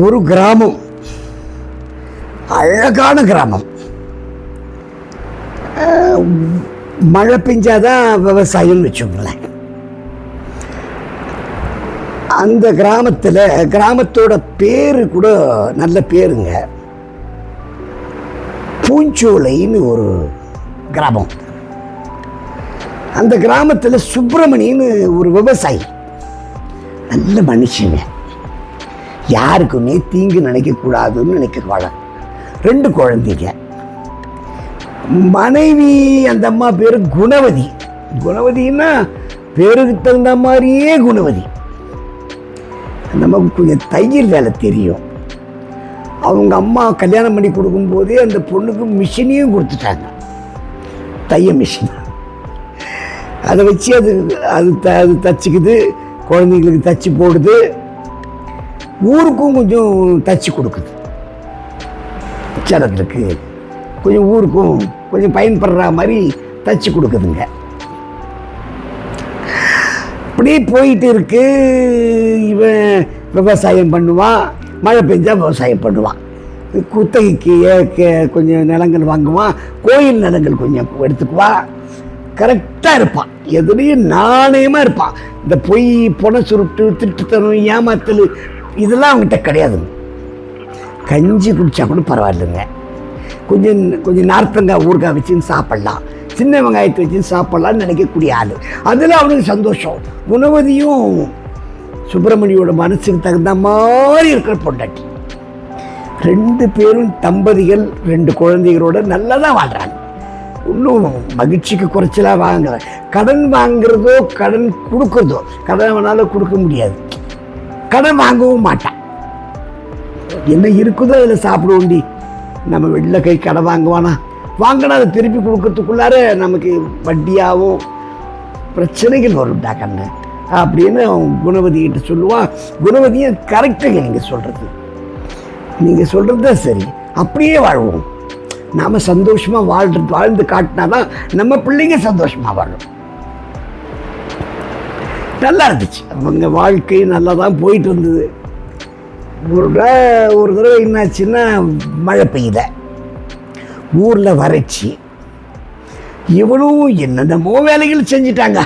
ஒரு கிராமம். அழகான கிராமம். மழை பெஞ்சாதான் விவசாயம்னு வச்சுக்கோங்களேன். அந்த கிராமத்தில் கிராமத்தோட பேரு கூட நல்ல பேருங்க. பூஞ்சோலைன்னு ஒரு கிராமம். அந்த கிராமத்தில் சுப்பிரமணின்னு ஒரு விவசாயி. நல்ல மனுஷங்க. யாருக்குமே தீங்கு நினைக்கக்கூடாதுன்னு நினைக்க ரெண்டு குழந்தைங்க. மனைவி அந்த அம்மா பேர் குணவதி. குணவதின்னா பேருக்கு தகுந்த மாதிரியே குணவதி. நமக்கு கொஞ்சம் தையல் வேலை தெரியும். அவங்க அம்மா கல்யாணம் பண்ணி கொடுக்கும்போதே அந்த பொண்ணுக்கு மிஷினையும் கொடுத்துட்டாங்க. தைய மிஷின். அதை வச்சு அது அது த அது தச்சுக்குது. குழந்தைங்களுக்கு தச்சு போடுது. ஊருக்கும் கொஞ்சம் தச்சு கொடுக்குது. சிலருக்கு கொஞ்சம் ஊருக்கும் கொஞ்சம் பயன்படுற மாதிரி தச்சு கொடுக்குதுங்க. இப்படி போயிட்டு இருக்கு. இவன் விவசாயம் பண்ணுவான் மழை பெஞ்சா விவசாயம் பண்ணுவான். குத்தகைக்கு கொஞ்சம் நிலங்கள் வாங்குவான் கோயில் நிலங்கள் கொஞ்சம் எடுத்துக்குவான். கரெக்டாக இருப்பான். எதுலேயும் நாணயமாக இருப்பான். இந்த பொய் பொண சுருட்டு திட்டுத்தனம் ஏமாத்தல் இதெல்லாம் அவங்ககிட்ட கிடையாதுங்க கஞ்சி குடித்தா கூட பரவாயில்லைங்க. கொஞ்சம் கொஞ்சம் நார்த்தங்காய் ஊறுகாய் வச்சுன்னு சாப்பிட்லாம். சின்ன வெங்காயத்தை வச்சு சாப்பிட்லான்னு நினைக்கக்கூடிய ஆள். அதில் அவனுக்கு சந்தோஷம். குணவதியும் சுப்பிரமணியோட மனசுக்கு தகுந்த மாதிரி இருக்கிற பொண்டாட்டி. ரெண்டு பேரும் தம்பதிகள் ரெண்டு குழந்தைகளோட நல்லா தான் வாழ்கிறாங்க இன்னும் மகிழ்ச்சிக்கு குறைச்சலாக வாங்குறேன் கடன் வாங்குறதோ கடன் கொடுக்குறதோ கடன் வேணாலும் கொடுக்க முடியாது. கடன் வாங்கவும் மாட்டான். என்ன இருக்குதோ அதில் சாப்பிடுவோண்டி. நம்ம வெளில கை கடன் வாங்குவானா? வாங்கினா அதை திருப்பி கொடுக்கறதுக்குள்ளார நமக்கு வட்டியாகவும் பிரச்சனைகள் வரும்டா கண்ணு. அப்படின்னு அவன் கிட்ட சொல்லுவான். குணவதியும் கரெக்டுங்க நீங்கள் சொல்கிறது நீங்கள் சொல்கிறது தான் சரி. அப்படியே வாழ்வோம். நாம் சந்தோஷமாக வாழ்றது வாழ்ந்து காட்டினாதான் நம்ம பிள்ளைங்க சந்தோஷமாக வாழும். நல்லா இருந்துச்சு. அவங்க வாழ்க்கை நல்லா தான் போயிட்டு இருந்தது. ஒரு தடவை ஒரு தடவை என்னாச்சுன்னா மழை பெய்யல. ஊரில் வறட்சி. இவனும் என்னென்னமோ வேலைகள் செஞ்சிட்டாங்க.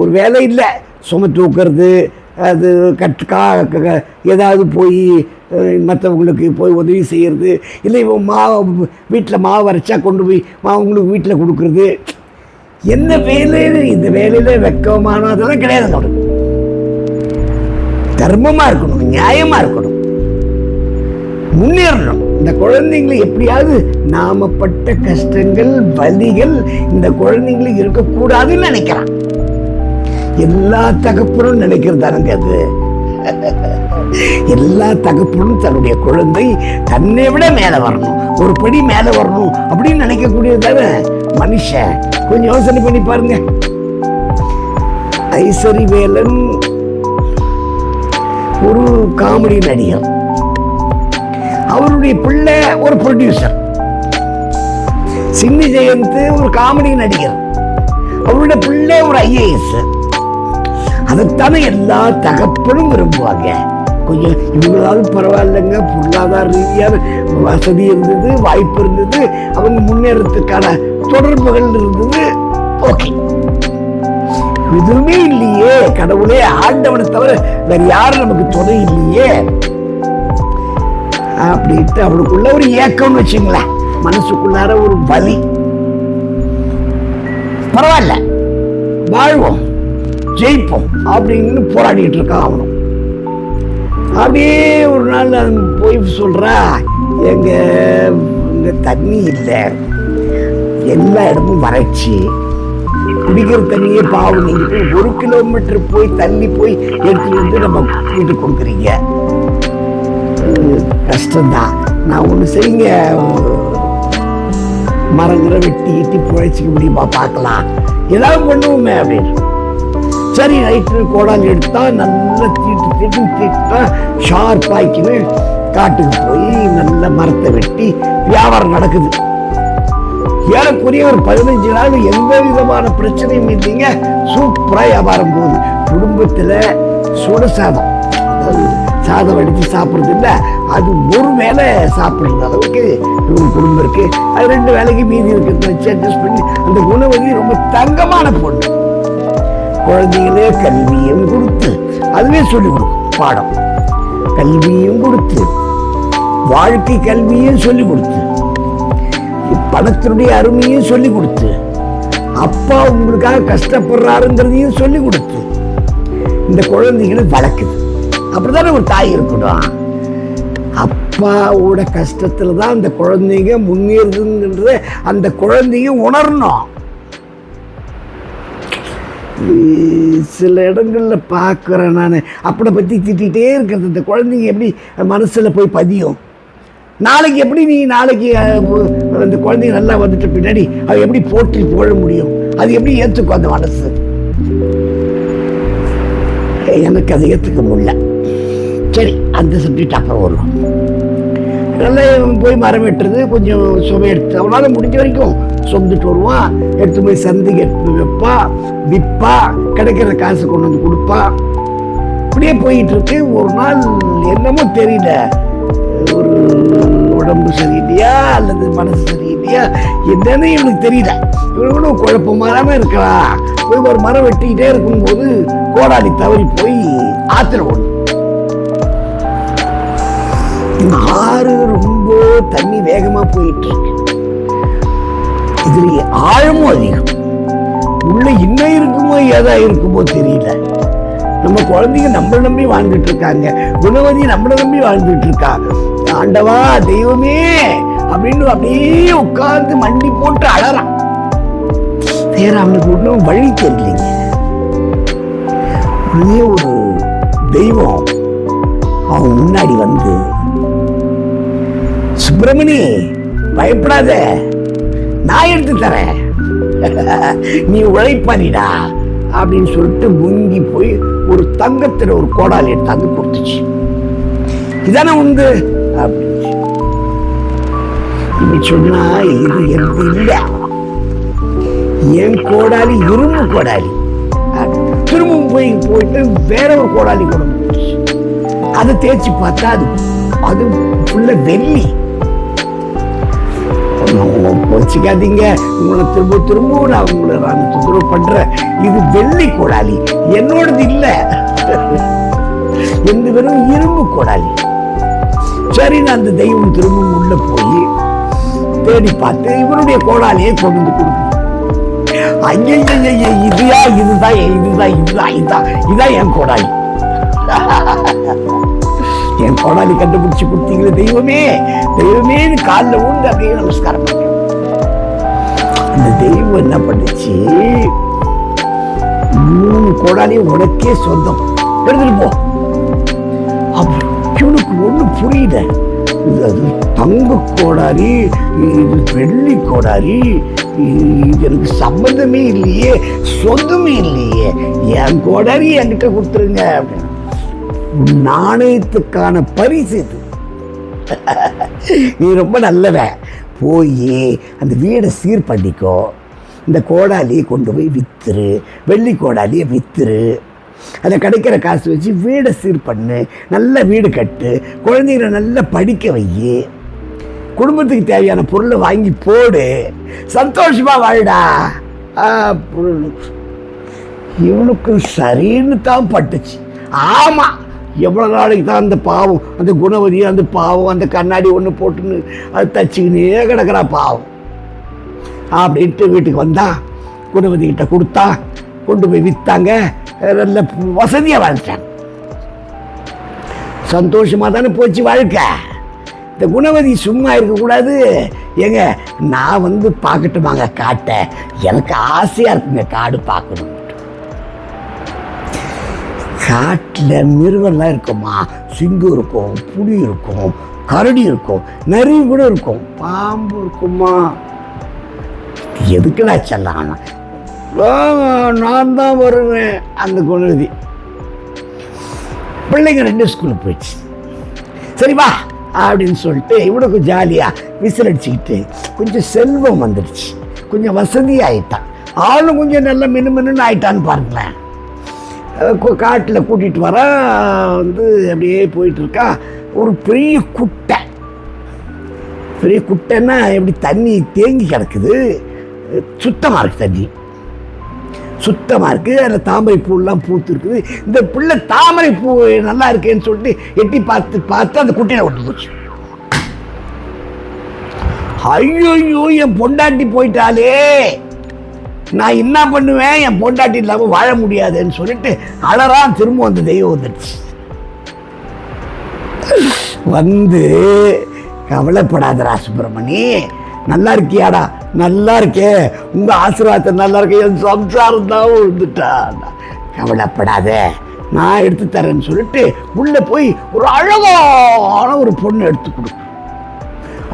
ஒரு வேலை இல்லை. சும தூக்கிறது அது கட் கா ஏதாவது போய் மற்றவங்களுக்கு போய் உதவி செய்கிறது இல்லை இவன் மாவு வீட்டில் மாவு வரைச்சா கொண்டு போய் மாவங்களுக்கு வீட்டில் கொடுக்குறது என்ன வேலையில இந்த வேலையில வெக்கமானதெல்லாம் கிடையாது தர்மமா இருக்கணும் நியாயமா இருக்கணும். முன்னேறணும். இந்த குழந்தைங்களை எப்படியாவது நாம பட்ட கஷ்டங்கள் வலிகள் இந்த குழந்தைங்களுக்கு இருக்கக்கூடாதுன்னு நினைக்கிறான். எல்லா தகப்பனும் நினைக்கிறதானுங்க அது? எல்லா தகப்பனும் தன்னுடைய குழந்தை தன்னை விட மேலே வரணும். ஒரு படி மேலே வரணும் அப்படின்னு நினைக்கக்கூடியது தானே? மனுஷன். கொஞ்சம் யோசனை பண்ணி பாருங்க. ஐசரி வேலன் ஒரு காமெடி நடிகர் அவருடைய பிள்ளை ஒரு ப்ரொடியூசர் சின்னி ஜெயந்த் ஒரு காமெடி நடிகர். அவருடைய பிள்ளை ஒரு ஐஏஎஸ் அதைத்தானே எல்லா தகப்பனும் விரும்புவாங்க. கொஞ்சம் இவங்களாவது பரவாயில்லைங்க. பொருளாதார ரீதியான வசதி இருந்தது வாய்ப்பு இருந்தது. அவங்க முன்னேறத்துக்கான தொடர்புகள் இருந்தது. ஓகே. எதுவுமே இல்லையே. கடவுளே ஆண்டவனை தவிர வேற யாரும் நமக்கு துணை இல்லையே. அப்படின்ட்டு அவளுக்குள்ள ஒரு ஏக்கம்னு வச்சுங்களேன். மனசுக்குள்ளார ஒரு வலி. பரவாயில்ல. வாழ்வோம் ஜெயிப்போம் அப்படின்னு போராடிட்டு இருக்கான் அவனும். அப்படியே ஒரு நாள் அவன் போய் சொல்கிறா எங்கள் இந்த தண்ணி இல்லை. எல்லா இடமும் வறட்சி. குடிக்கிற தண்ணியே பாவம். நீங்கள் போய் ஒரு கிலோமீட்டர் போய் தண்ணி போய் எடுத்துட்டு வந்து நம்ம வீட்டுக்கு கொடுக்குறீங்க. கஷ்டம்தான். நான் ஒன்று செய்யுங்க. மரங்களை வெட்டி கிட்டி புழைச்சிக்க முடியுமா? பார்க்கலாம். ஏதாவது பண்ணுவோமே அப்படின்னு. சரி நைட்டு கோடாலி எடுத்தா நல்லா தீட்டு தீட்டு தீட்டா ஷார்ப் ஆக்கின்னு காட்டுக்கு போய் நல்ல மரத்தை வெட்டி வியாபாரம் நடக்குது. ஏறக்குரிய ஒரு பதினஞ்சு நாள் எந்த விதமான பிரச்சனையும் இல்லைங்க. சூப்பராக வியாபாரம் போகுது. குடும்பத்தில் சுட சாதம். அதாவது சாதம் அடித்து சாப்பிட்றது இல்லை. அது ஒரு வேலை சாப்பிட்ற அளவுக்கு இவங்க குடும்பம் இருக்கு. அது ரெண்டு வேலைக்கு மீதி இருக்கிறத வச்சு அட்ஜஸ்ட் பண்ணி அந்த உணவு ரொம்ப தங்கமான பொண்ணு. குழந்தைகளே கல்வியும் கொடுத்து. அதுவே சொல்லிக் கொடுக்கும் பாடம். கல்வியும் கொடுத்து வாழ்க்கை கல்வியும் சொல்லிக் கொடுத்து பணத்தினுடைய அருமையும் சொல்லிக் கொடுத்து அப்பா உங்களுக்காக கஷ்டப்படுறாருங்கிறதையும் சொல்லிக் கொடுத்து இந்த குழந்தைகளை வளர்க்குது. அப்படிதானே ஒரு தாய் இருக்கணும் அப்பாவோட கஷ்டத்துல தான் அந்த குழந்தைங்க முன்னேறுதுன்றத அந்த குழந்தைங்க உணரணும். சில இடங்களில் பார்க்குறேன் நான். அப்பனை பற்றி திட்டிகிட்டே இருக்கிறது. இந்த குழந்தைங்க எப்படி மனசில் போய் பதியும்? நாளைக்கு எப்படி நீ நாளைக்கு அந்த குழந்தைங்க நல்லா வந்துட்ட பின்னாடி அவ எப்படி போற்றி போட முடியும்? அது எப்படி ஏற்றுக்கும் அந்த மனசு? எனக்கு அதை ஏற்றுக்க முடியல. சரி அந்த சப்ஜெக்ட் அப்புறம் வரும் நல்லா போய் மரம் வெட்டுறது கொஞ்சம் சுவை எடுத்து அவனால முடிஞ்ச வரைக்கும் சொந்துட்டு வருவான். எடுத்து போய் சந்தைக்கு எடுத்து போய் வைப்பா. விற்பா கிடைக்கிற காசு கொண்டு வந்து கொடுப்பா. அப்படியே போயிட்டு இருக்கு. ஒரு நாள் என்னமோ தெரியல. ஒரு உடம்பு சரியில்லையா? அல்லது மனசு சரியில்லையா? என்னன்னு இவனுக்கு தெரியல. இவனும் குழப்பமா தானே இருக்கலாம். போய் ஒரு மரம் வெட்டிக்கிட்டே இருக்கும்போது கோடாலி தவறி போய் ஆத்திர ஒண்ணு இந்த ஆறு ரொம்ப தண்ணி வேகமா போயிட்டு இருக்கு இதுல ஆழமும் அதிகம். உள்ள என்ன இருக்குமோ ஏதா இருக்குமோ தெரியல. நம்ம குழந்தைங்க நம்மள நம்பி வாழ்ந்துட்டு இருக்காங்க. குணவதி நம்மள நம்பி வாழ்ந்துட்டு இருக்கா. ஆண்டவா தெய்வமே அப்படின்னு அப்படியே உட்கார்ந்து மண்டி போட்டு அழறான். வேற அவனுக்கு ஒன்றும் வழி தெரியலைங்க. ஒரே ஒரு தெய்வம் அவன் முன்னாடி வந்து சுப்பிரமணி பயப்படாத. நான் எடுத்து தரேன். நீ உழைப்பானிடா அப்படின்னு சொல்லிட்டு முங்கி போய் ஒரு தங்கத்துல ஒரு கோடால் எடுத்தாந்து கொடுத்துச்சு. இதானே உண்டு? அப்படின்னு இப்படி சொன்னா இது எது இல்லை. என் கோடாலி இரும்பு கோடாலி. திரும்பவும் போய் போயிட்டு வேற ஒரு கோடாலி கொண்டு அதை தேய்ச்சி பார்த்தா அது அது ஃபுல்லாக வெள்ளி. வச்சுக்காதீங்க. உங்களை திரும்ப திரும்ப நான் உங்களை நான் துப்புரவு பண்றேன் இது வெள்ளி கோடாலி. என்னோடது இல்ல. எந்த வெறும் இரும்பு கோடாலி. சரி நான் அந்த தெய்வம் திரும்பவும் உள்ள போய் தேடி பார்த்து இவருடைய கோடாலியை கொண்டு வந்து கொடுக்குது இதுயா இதுதான் இதுதான் இதுதான் இதுதான் இதான் என் கோடாலி. என் கோடாலி கண்டுபிடிச்சு கொடுத்தீங்களே தெய்வமே தெய்வமேன்னு காலில் ஊண்டு அப்படியே நமஸ்காரம் பண்ணேன் அந்த தெய்வம் என்ன பண்ணுச்சு? மூணு கோடாலியும் உனக்கே சொந்தம். எடுத்துட்டு போ. இவனுக்கு ஒண்ணும் புரியல. அது தங்க கோடாரி இது வெள்ளி கோடாரி இது எனக்கு சம்மந்தமே இல்லையே சொந்தமே இல்லையே. என் கோடாரி என்கிட்ட கொடுத்துருங்க அப்படின்னு. நாணயத்துக்கான பரிசு இது. நீ ரொம்ப நல்லவன் போய் அந்த வீடை சீர் பண்ணிக்கோ. இந்த கோடாலியை கொண்டு போய் வித்துரு. வெள்ளி கோடாலியை வித்துரு. அதை கிடைக்கிற காசு வச்சு வீடை சீர் பண்ணு. நல்ல வீடு கட்டு. குழந்தைகளை நல்லா படிக்க வை குடும்பத்துக்கு தேவையான பொருளை வாங்கி போடு. சந்தோஷமா வாழுடா. இவனுக்கு சரின்னு தான் பட்டுச்சு. ஆமாம் எவ்வளோ நாளைக்கு தான் அந்த பாவம் அந்த குணவதி அந்த பாவம் அந்த கண்ணாடி ஒன்று போட்டுன்னு அது தச்சுக்கினே கிடக்குறா பாவம். அப்படின்ட்டு வீட்டுக்கு வந்தா குணவதி கிட்ட கொடுத்தா கொண்டு போய் விற்றாங்க நல்ல வசதியாக வாழ்த்தாங்க சந்தோஷமா தானே போச்சு வாழ்க்கை. இந்த குணவதி சும்மா இருக்கக்கூடாது ஏங்க நான் வந்து பார்க்கட்டுமாங்க காட்டை. எனக்கு ஆசையாக இருக்குங்க காடு பார்க்கணும். காட்டில் மிருகம்லாம் இருக்குமா சிங்கம் இருக்கும் புலி இருக்கும் கரடி இருக்கும் நிறைய கூட இருக்கும். பாம்பு இருக்குமா எதுக்குடா செல்லாம்? நான் தான் வருவேன். அந்த குழந்தை பிள்ளைங்க ரெண்டு ஸ்கூலுக்கு போயிடுச்சு. சரி வா அப்படின்னு சொல்லிட்டு இவனுக்கு ஜாலியாக விசில் அடிச்சுக்கிட்டு கொஞ்சம் செல்வம் வந்துடுச்சு. கொஞ்சம் வசதி ஆயிட்டான் ஆளும் கொஞ்சம் நல்ல மினு மினுன்னு ஆயிட்டான்னு பாருங்களேன். காட்டில் கூட்டிகிட்டு வர வந்து அப்படியே போயிட்டுருக்கா. ஒரு பெரிய குட்டை. பெரிய குட்டைன்னா எப்படி தண்ணி தேங்கி கிடக்குது? சுத்தமாக இருக்குது தண்ணி. சுத்தமாக இருக்குது அதில் தாமரை பூலாம் பூத்து இருக்குது இந்த பிள்ளை தாமரை பூ நல்லா இருக்கேன்னு சொல்லிட்டு எட்டி பார்த்து பார்த்து அந்த குட்டையில் விட்டு போச்சு ஐயோ என் பொண்டாட்டி போயிட்டாலே நான் என்ன பண்ணுவேன்? என் பொண்டாட்டி இல்லாமல் வாழ முடியாதுன்னு சொல்லிட்டு அலறான் திரும்ப அந்த தெய்வம் வந்துடுச்சு வந்து கவலைப்படாதரா சுப்பிரமணி. நல்லா இருக்கியாடா? நல்லா இருக்கே. உங்க ஆசீர்வாதத்தை நல்லா இருக்கே. என் சம்சாரம் தான் விழுந்துட்டா கவலைப்படாத. நான் எடுத்து தரேன்னு சொல்லிட்டு உள்ளே போய் ஒரு அழகான ஒரு பொண்ணு எடுத்து கொடுக்கும்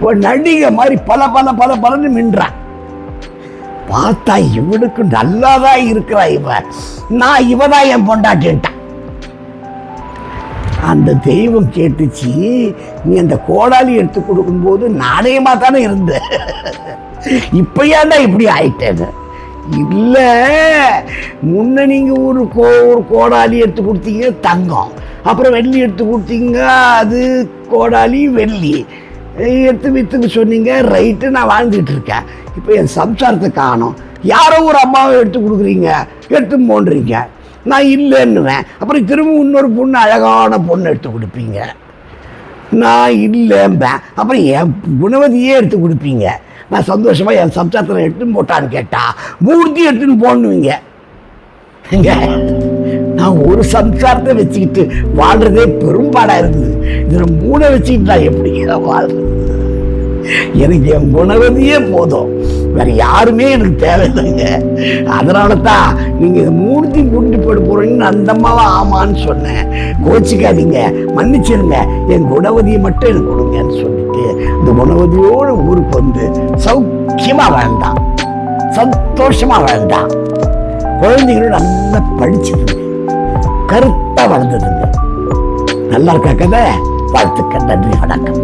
அவன் நடிகை மாதிரி பல பல பல பலன்னு மின்றான். பார்த்தா இவனுக்கு நல்லாதான் இருக்கிறா இவன் நான் இவதான் என் பொண்டாட்டின்ட்டான் அந்த தெய்வம் கேட்டுச்சு நீ அந்த கோடாலி எடுத்து கொடுக்கும்போது நாணயமாக தானே இருந்த இப்ப ஏன்டா இப்படி ஆயிட்டேன்னு. இல்லை முன்ன நீங்க ஒரு கோ ஒரு கோடாலி எடுத்து கொடுத்தீங்க தங்கம். அப்புறம் வெள்ளி எடுத்து கொடுத்தீங்க அது கோடாலி வெள்ளி. எடுத்து வித்துக்கு சொன்னீங்க ரைட்டு நான் வாழ்ந்துட்டு இருக்கேன். இப்போ என் சம்சாரத்தை காணும். யாரோ ஒரு அம்மாவை எடுத்து கொடுக்குறீங்க எடுத்து போன்றீங்க. நான் இல்லைன்னுவேன். அப்புறம் திரும்ப இன்னொரு பொண்ணு அழகான பொண்ணு எடுத்து கொடுப்பீங்க. நான் இல்லைம்பேன். அப்புறம் என் குணவதியே எடுத்து கொடுப்பீங்க. நான் சந்தோஷமாக என் சம்சாரத்தில் எடுத்துன்னு போட்டான்னு கேட்டால் மூர்த்தி எடுத்துன்னு போடணுவீங்க நான் ஒரு சம்சாரத்தை வச்சுக்கிட்டு வாழ்றதே பெரும்பாடாக இருக்குது இதில் மூணை வச்சுக்கிட்டு நான் எப்படி வாழ்றது? எனக்கு என் குணவதியே போதும். வேற யாருமே எனக்கு தேவையில்லைங்க. அதனால தான் நீங்கள் இதை மூர்த்தி கூட்டிட்டு போயிட போகிறீங்கன்னு அந்த ஆமான்னு சொன்னேன். கோச்சிக்காதீங்க மன்னிச்சிருங்க. என் குணவதியை மட்டும் எனக்கு கொடுங்கன்னு சொல்லிட்டு இந்த குணவதியோடு ஊருக்கு வந்து சௌக்கியமாக வாழ்ந்தான். சந்தோஷமா வாழ்ந்தான். குழந்தைகளும் நல்லா படிச்சதுங்க கருத்தா வளர்ந்ததுங்க. நல்லா இருக்கா கதை? வாழ்த்துக்கள் நன்றி வணக்கம்.